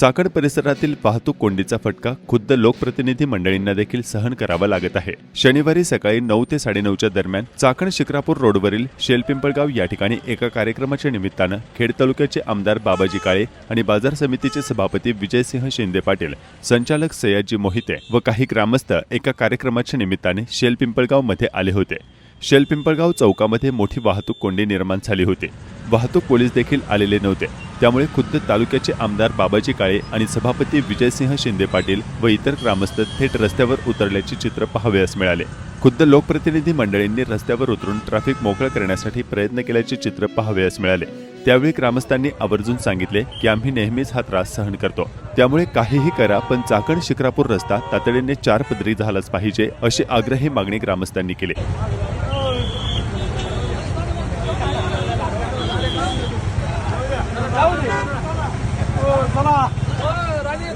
चाकण परिसरातील वाहतूक कोंडीचा फटका खुद्द लोकप्रतिनिधी मंडळींना देखील सहन करावा लागत आहे. शनिवारी सकाळी नऊ ते साडेनऊच्या दरम्यान चाकण शिक्रापूर रोडवरील शेलपिंपळगाव या ठिकाणी एका कार्यक्रमाच्या निमित्तानं खेड तालुक्याचे आमदार बाबाजी काळे आणि बाजार समितीचे सभापती विजयसिंह शिंदे पाटील संचालक सयाजी मोहिते व काही ग्रामस्थ एका कार्यक्रमाच्या निमित्ताने शेलपिंपळगावमध्ये आले होते. शेलपिंपळगाव चौकामध्ये मोठी वाहतूक कोंडी निर्माण झाली होती. वाहतूक पोलीस देखील आलेले नव्हते. त्यामुळे खुद्द तालुक्याचे आमदार बाबाजी काळे आणि सभापती विजयसिंह शिंदे पाटील व इतर ग्रामस्थ थेट रस्त्यावर उतरल्याचे चित्र पाहावयास मिळाले. खुद्द लोकप्रतिनिधी मंडळींनी रस्त्यावर उतरून ट्रॅफिक मोकळं करण्यासाठी प्रयत्न केल्याचे चित्र पाहावयास मिळाले. त्यावेळी ग्रामस्थांनी आवर्जून सांगितले की आम्ही नेहमीच हा त्रास सहन करतो. त्यामुळे काहीही करा पण चाकण शिक्रापूर रस्ता तातडीने चार पदरी झालाच पाहिजे अशी आग्रही मागणी ग्रामस्थांनी केली.